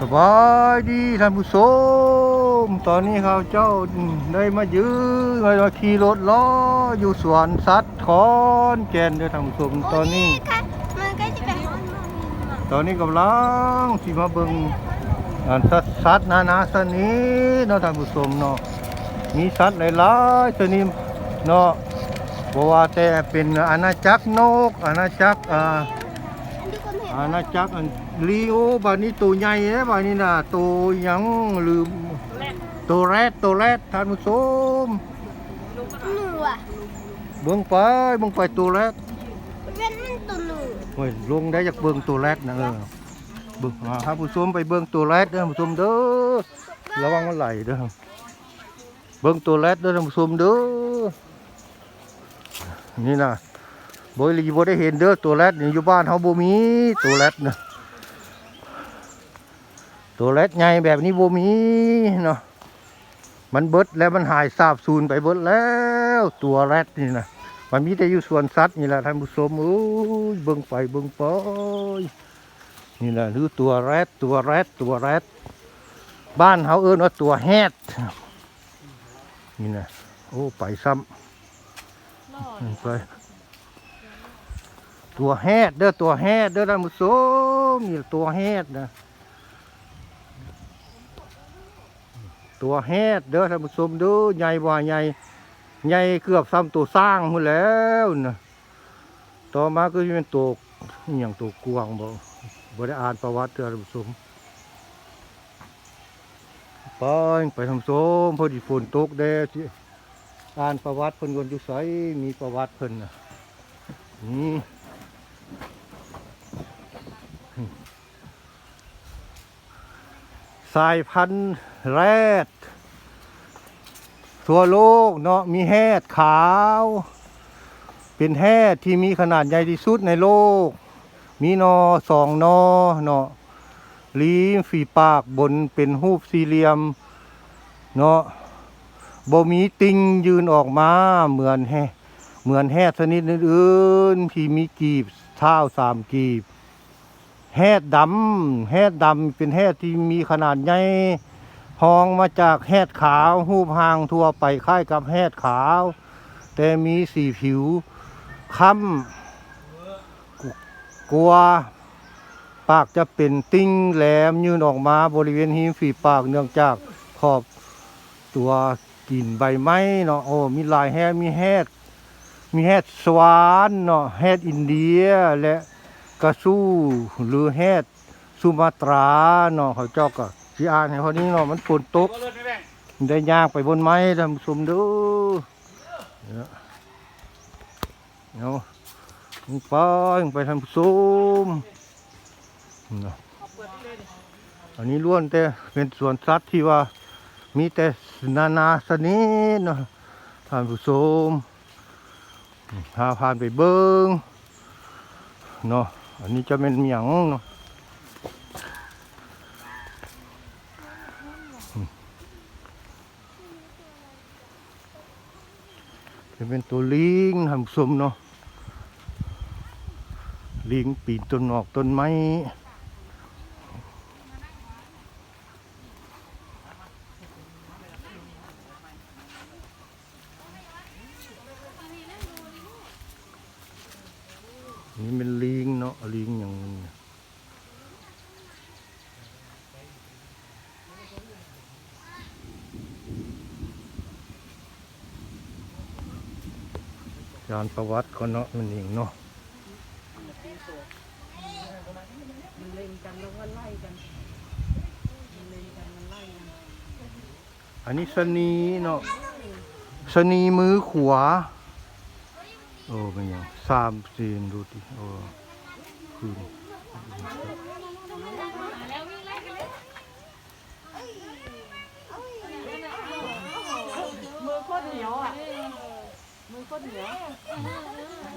สบายดีท่านผู้ชมตอนนี้เขาเจ้าได้มายืนเลยมาขี่รถล้ออยู่สวนสัตว์ขอนแก่นเด้อท่านผู้ชมตอนนี้ค่ะมันก็จะเป็นตอนนี้กำลังที่มาเบิ่งอันสัตว์สัตว์นานาชนิดเนาะท่านผู้ชมเนาะมีสัตว์หลายๆชนิดเนาะบ่ว่าแต่เป็นอาณาจักรนกอาณาจักรอ่าที่คนเห็น อาณาจักรอันลีโอบานี้ตัวใหญ่เด้บานี้น่ะตัวหยังลืมตัวแรดตัวแรดท่านผู้ชมหนูอะเบิ่งไปเบิ่งไปตัวแรดเป็นมันตัวหนูโอ้ยลงได้จากเบิ่งตัวแรดนะเออเบิ่งมาท่านผู้ชมไปเบิ่งตัวแรดเด้อท่านผู้ชมเด้อระวังมันไหลเด้อเบิ่งตัวแรดเด้อท่านผู้ชมเด้อนี่น่ะ บ่ลีบ่ได้เห็นเด้อตัวแรดนี่อยู่บ้านเฮาบ่มีตัวแรดนะตัวเล็กใหญ่แบบนี้บ่มีเนาะมันเบิดแล้วมันหายสาบสูญไปเบิดแล้วตัวแรดนี่นะมันมีแต่อยู่สวนสัตว์นี่แหละท่านผู้ชมโอ้ยเบิ่งไปเบิ่งไปนี่แหละคือตัวแรดตัวแรดตัวแรดบ้านเขาเอิ้นว่าตัวแฮดนี่นะโอ้ไปซ้ำนี่ไป ตัวแฮดเด้อตัวแฮดเด้อท่านผู้ชมนี่ตัวแฮดนะตัวแฮดเด้อท่านผู้ชมเด้อใหญ่บ่ใหญ่ใหญ่เกือบซ้ำตัวสร้างหมดแล้วนะต่อมาก็จะเป็นตัวอย่างตัวกวางบ่บ่ได้อ่านประวัติเด้อท่านผู้ชมไปไปท่านผู้ชมพอดีฝนตกแดดอ่านประวัติเพิ่นคนอยู่ไสมีประวัติเพิ่นน่ะนี่ สายพันธุ์แรด ทั่วโลกเนาะมีแฮดขาว เป็นแฮดที่มีขนาดใหญ่ที่สุดในโลก มีนอสองนอเนาะลิ้มฝีปากบนเป็นรูปสี่เหลี่ยม เนาะบ่มีติงยืนออกมาเหมือนแฮเหมือนแฮดชนิดอื่นๆที่มีกีบ เท้าสามกีบแฮดดำแฮดดำเป็นแฮดที่มีขนาดใหญ่พองมาจากแฮดขาวหูปหางทั่วไปคล้ายกับแฮดขาว แต่มีสีผิวค้ำกลัว ปากจะเป็นติ้งแหลมยื่นออกมาบริเวณหิมฝีปากเนื่องจากขอบตัวกินใบไม้เนาะโอ้มีลายแฮดมีแฮด มีแฮดสวานเนาะแฮดอินเดียและกระสู้หรือแฮดสุมาตราเนาะเขาเจ้าก็สิอ่านให้เขานี้เนาะมันฝนตกได้ยากไปบนไม้ท่านผู้ชมดูเนี่ยเอาลงไปลงไปท่านผู้ชมเนาะอันนี้ล้วนแต่เป็นสวนสัตว์ที่ว่ามีแต่นานาชนิดเนาะท่านผู้ชม พาผ่านไปเบิ้งเนาะอันนี้จะเป็นเมียงเนาะจะเป็นตัวลิงทำสมเนาะลิงปีนต้นหอกต้นไม้นี่เป็นลิงเนาะลิงอย่างนี้ ยานประวัติก็เนาะมันเองเนาะมันเล่นกันแล้วก็ไล่กันมันเล่นกันมันไล่กันอันนี้สนีเนาะสนีมือขวาโอ้เป็นยังสามสี่ดูดิโอ้คืนมือโคตรเหนียวอะ ร่วนร่วน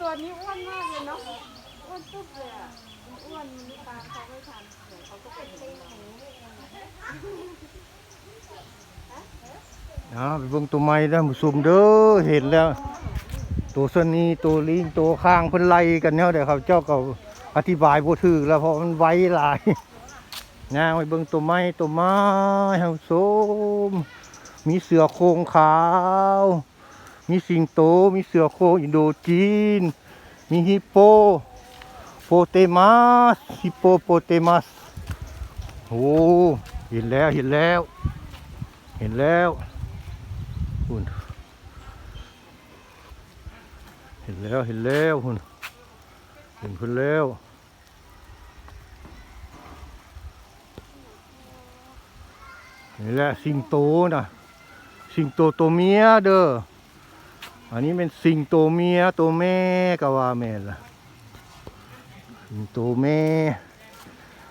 ตัวนี้อ้วนมากเลยเนาะ อ้วนตุ๊บเลยอะ อ้วนมันตาเขาไม่ทันเดี๋ยวเขาก็เป็นลิงอย่างนี้อ่าไปเบิ่งตัวไม้ได้อผู้ชมเด้อเห็นแล้ว ตัวสนีตัวลิงตัวข้างเพิ่นไล่กันแนวเดี๋ยวครับ เจ้าก็อธิบายบ่ถูกแล้วเพราะมันไวหลาย ย่างไปเบิ่งตัวไม้ตัวไม้เฮาสมมีเสือโครงขาว มีสิงโต มีเสือโครงอินโดจีน มีฮิปโปโปเตมัสฮิปโปโปเตมัสโอ้เห็นแล้วเห็นแล้ว เห็นแล้วหุ่นเห็นแล้วเห็นแล้วหุ่นเห็นเพิ่นแล้ว นี่แหละสิงโตนะสิงโตตัวเมียเด้ออันนี้เป็นสิงโตเมียตัวแม่ก็ว่าแม่ละสิงโตแม่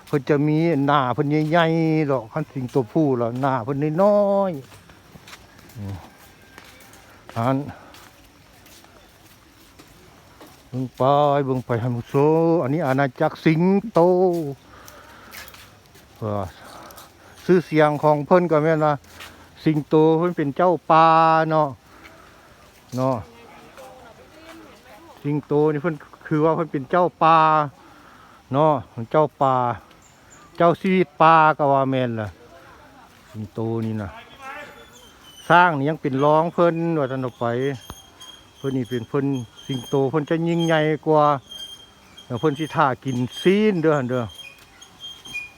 เพิ่นจะมีหน้าเพิ่นใหญ่ๆดอกคันสิงโตผู้แล้วหน้าเพิ่นน้อยๆอันเบิ่งไปเบิ่งไปให้มุโซอันนี้อาณาจักรสิงโต เออชื่อเสียงของเพิ่นก็แม่นว่าสิงโตเพิ่นเป็นเจ้าป่าเนาะเนาะสิงโตนี่เพิ่นคือว่าเพิ่นเป็นเจ้าป่าเนาะเจ้าป่าเจ้าชีวิตป่าก็ว่าแม่นล่ะสิงโตนี่นะสร้างนี่ยังเป็นร้องเพิ่นว่าท่านเอไปเพิ่นนี่เป็นเพิ่นสิงโตเพิ่นจะยิ่งใหญ่กว่าแล้วเพิ่นสิท่ากินซีนเด้อหั่นเด้อ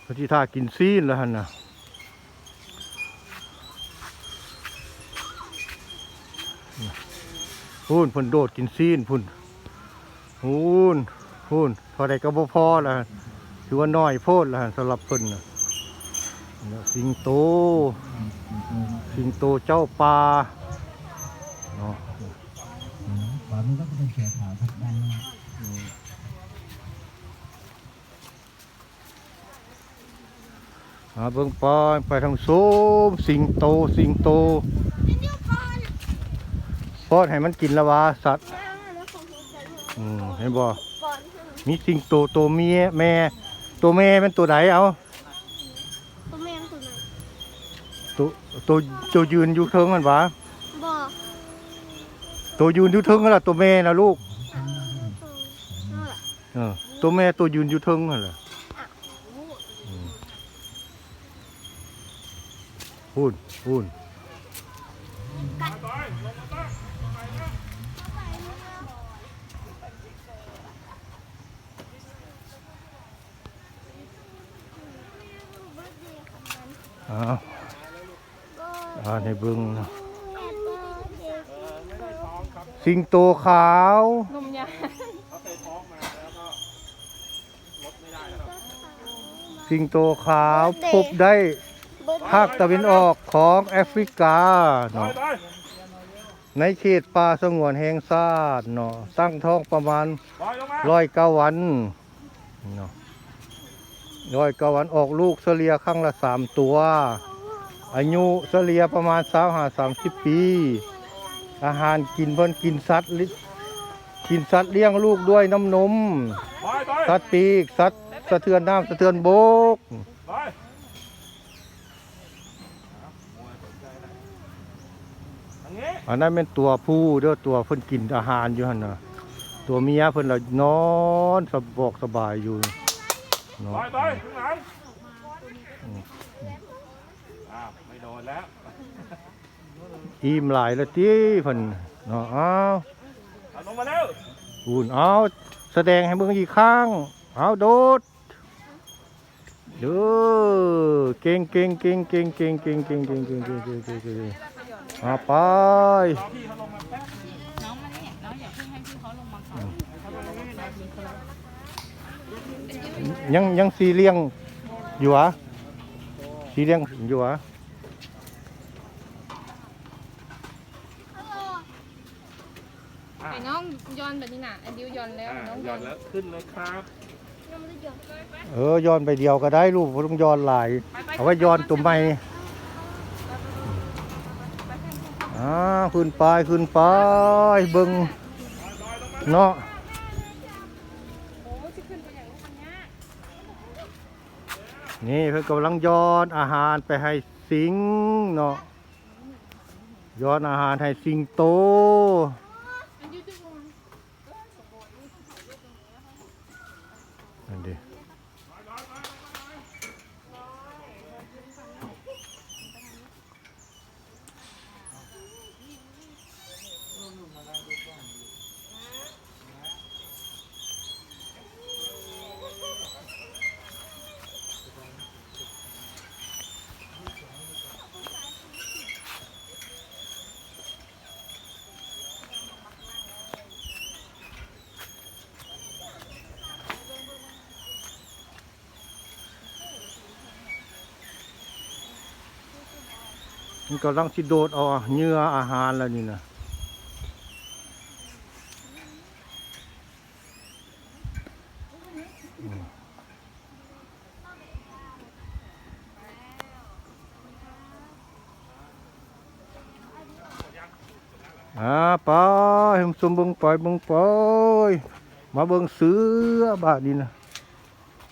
เพิ่นสิท่ากินซีนแล้วหั่นน่ะ พูนพุ่นโดดกินซีนพุ่นพูนพูนพอได้ก็บ่พอละถือว่าน้อยโพดละสำหรับเพิ่นนะสิงโต สิงโตเจ้าป่าเนาะขวามือก็เป็นเสือขาวครับด้านหน้าหาเบิ่งไปไปทางโซมสิงโต สิงโต พอดให้มันกินละวาสัตว์แล้วของผมจะเลือกอืมเห็นบ่ก่อนคือมีสิงโตตัวเมียแม่ตัวแม่เป็นตัวไหนเอาตัวแม่มันตัวไหนตัวตัวตัวยืนอยู่เทิงมันวะบอกตัวยืนอยู่เทิงนั่นล่ะตัวแม่นะลูกนั่นแหละเออตัวแม่ตัวยืนอยู่เทิงนั่นแหละพูดพูด อ้าวอ่านให้เบิ่งสิงโตขาว นมยาสิงโตขาวพบได้ภาคตะวันออกของแอฟริกาเนาะในเขตป่าสงวนแห่งชาติเนาะตั้งท้องประมาณร้อยเก้าวันเนาะ ร้อยเก้าวันออกลูกเฉลี่ยครั้งละสามตัว อายุเฉลี่ยประมาณสามหาสามสิบปี อาหารกินเพิ่นกินสัตว์ลิกินสัตว์เลี้ยงลูกด้วยน้ำนมไปไปสัตว์ปีก สัตว์สะเทือนน้ำสะเทือนบกไปทางนี้อันนั้นเป็นตัวผู้เด้อตัวเพิ่นกินอาหารอยู่หั่นน่ะตัวเมียเพิ่นละนอนสบกสบายอยู่เนาะไปไปข้างหลังอ้าวไม่โดนแล้วอิ่มหลายละติเพิ่นเนาะอ้าวเอาลงมาเร็วอุ่นเอาแสดงให้เบิ่งอีกครั้งเอาโดดเด้อเก่งเก่งเก่งเก่งเก่งเก่งเก่งเก่งเก่งเก่งเก่งเก่งเก่งเอาไปรอพี่เขาลงมาแป๊บน้องมาเนี่ยน้องอย่าเพิ่งให้พี่เขาลงมาก่อน ยังยังสีเลี้ยงอยู่หวะสีเลี้ยงอยู่หวะไอ้น้องย้อนแบบนี้น่ะไอ้ดิวย้อนแล้วอ่าน้องหย่อนแล้วขึ้นเลยครับยังไม่ได้หยดเออย้อนไปเดียวก็ได้ลูกบ่ต้องย้อนหลายเอาไว้ย้อนตัวใหม่อ่าขึ้นไปขึ้นไปเบิ่งเนาะ โอ้จะขึ้นไปอย่างนี้มันยาก นี่เพิ่นกำลังย้อนอาหารไปให้สิงเนาะย้อนอาหารให้สิงโต มันกำลังสิโดดเอาเหยื่ออาหารแล้วนี่นะอ่าไปให้มันสมบึงปล่อยบึงปล่อยมาเบิ่งเสือบาดนี้นะ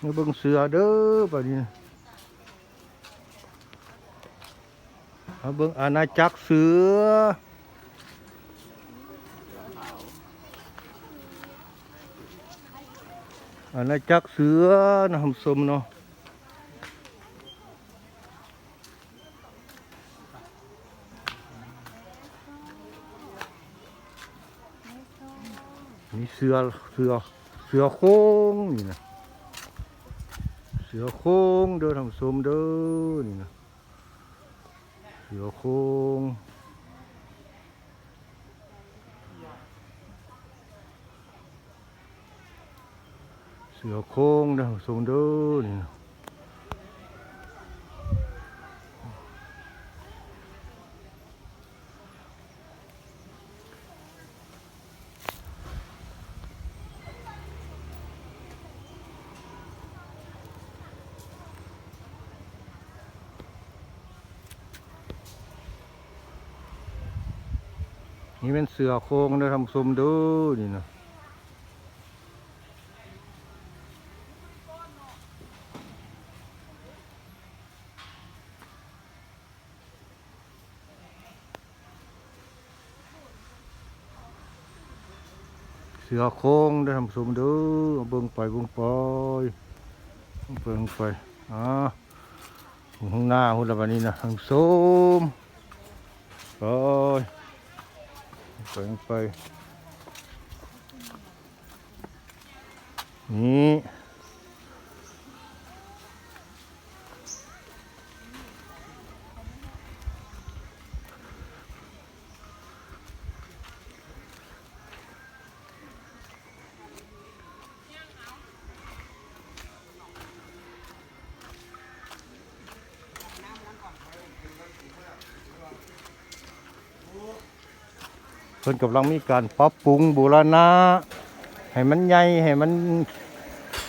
มาเบิ่งเสือเด้อบาดนี้นะ มาเบิ่งอาณาจักรเสืออาณาจักรเสือนะคุณผู้ชมเนาะมีเสือเสือเสือโค้งนี่นะเสือโค้งเด้อท่านผู้ชมเด้อนี่นะ อโคร่งเสือโคร่งนะสูงดูนี่ นี่เป็นเสือโครงเด้ทำสมด้อนี่นะเสือโครงเด้ทำสมด้อเอาเบิ่งไปเบิ่งไปเบิ่งไปอ่าข้างหน้าหุ่นละวันนี้นะทำสมไป ไปไปนี่ พิ่นกำลังมีการปรับปรุงบูรณะให้มันใหญ่ให้มัน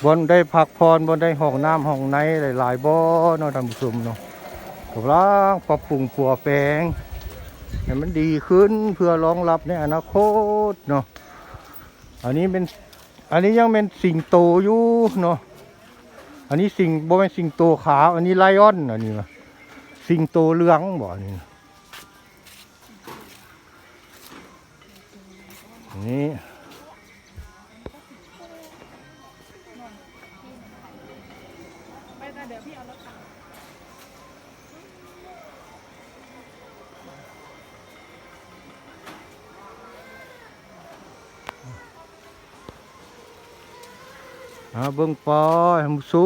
บนได้พักพรบนได้ห้องน้ำห้องในหลายๆบ่อเนาะท่านผู้ชมเนาะกำลังปรับปรุงปัวแปลงให้มันดีขึ้นเพื่อรองรับในอนาคตเนาะอันนี้เป็นอันนี้ยังเป็นสิงโตอยู่เนาะอันนี้สิงบ่เป็นสิงโตขาว อันนี้ไลออนอันนี้สิงโตเหลืองบ่อนี่ เบิ่งปอยให้มันสู